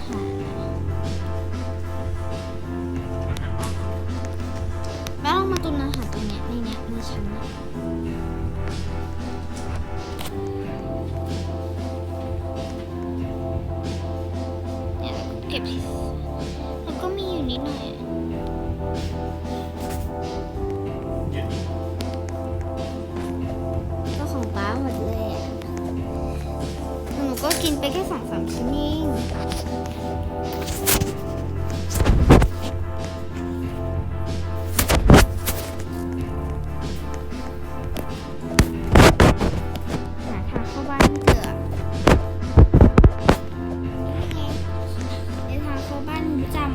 อาหารนะแล้วเรามาตุนอาหารตรงเนี้ยในเนี้ยในชั้นนะเนี่ยเราก็เก็บที่แล้วก็มีอยู่นิดหน่อยก็ของป้าหมดเลยอะหนูก็กินไปแค่สองสามชิ้นเอง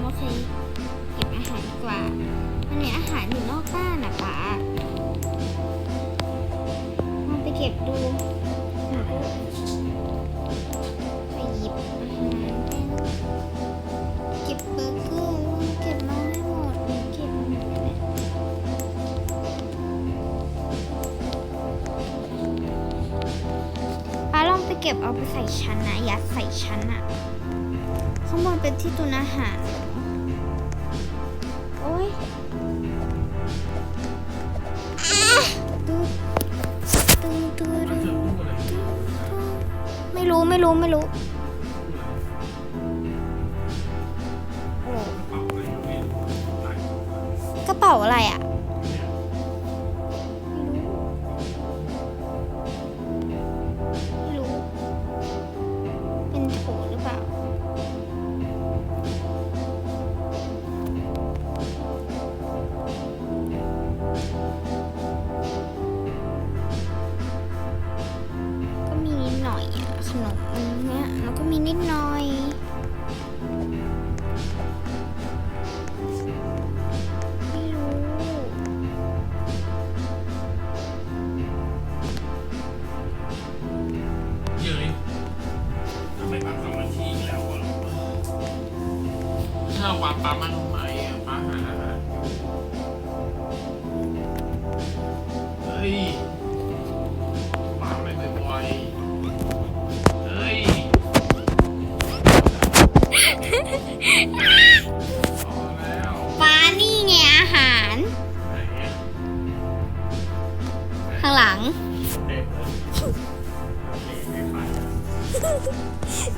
โอเค เก็บอาหารดีกว่าอันนี้อาหารอยู่นอกบ้านอะป้าลองไปเก็บดูไปหยิบอาหารเก็บเบอร์เกอร์เก็บมาให้หมดเก็บมดเลยป้าลองไปเก็บเอาไปใส่ชั้นนะยัดใส่ชั้นอะข้างบนเป็นที่ตุนอาหาร โอ๊ยไม่รู้ไม่รู้ไม่รู้โอ้ปล่ายตัวกระเป๋าอะไรอะ เนี้ยแล้วก็มีนิดหน่อยไม่รู้เย้ยทำไมปรับสมาธิอีแล้วอะถ้าวัดปั๊มมันทำไมา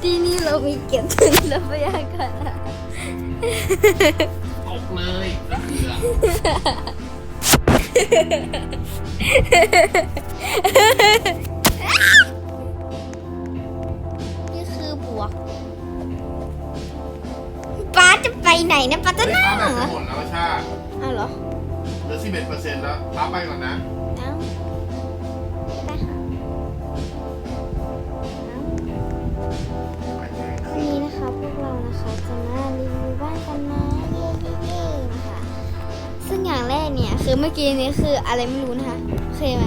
ที่นี่เรามีเก็บถึงทรัพยากรอาหารตกเลยแล้วเกลือนี่คือบวกป้าจะไปไหนนะป้าจะเฮ้ยนั่ป้างแบเหรตอจะหมดแล้วชาเอาเหรอเหลือสิบเอ็ดเปอร์เซ็นต์แล้วป้าไปก่อนนะ เอา เนี่ย คือเมื่อกี้นี้คืออะไรไม่รู้นะคะโอเคไหม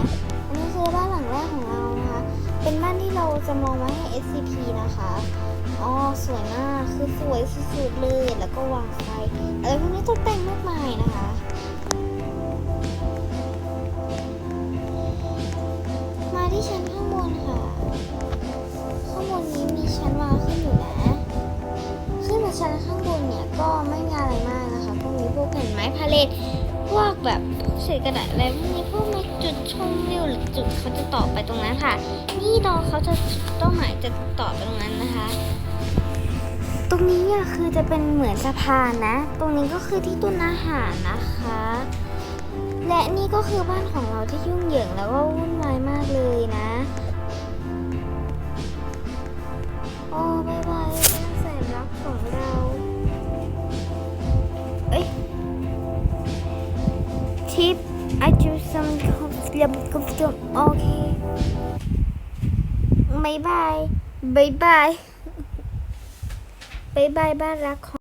อันนี้คือบ้านหลังแรกของเรานะคะ เป็นบ้านที่เราจะมองไว้ให้ SCP นะคะอ๋อสวยมากคือสวยสุดๆเลยแล้วก็วางไฟอะไรพวกนี้ตกแต่งมากมายนะคะมาที่ชั้นข้างบนค่ะ ข้างบนนี้มีชั้นวางขึ้นอยู่นะขึ้นมาชั้นข้างบนเนี่ยก็ไม่มีอะไรมากนะคะก็มีพวกแผ่นไม้พาเลท พวกแบบพวกเศษกระดาษอะไรพวกนี้พวกไม้จุดชมวิวหรือจุดเขาจะต่อไปตรงนั้นค่ะ นี่ตอนเขาจะต้นหมายจะต่อไปตรงนั้นนะคะ ตรงนี้เนี่ยคือจะเป็นเหมือนสะพานนะ ตรงนี้ก็คือที่ตุ้นอาหารนะคะ และนี่ก็คือบ้านของเราที่ยุ่งเหยิงแล้วก็วุ่นวายมากเลยนะ โอ้บายบาย เรียบกับจบโอเคบายบายบายบายบายบายบ้านรักของ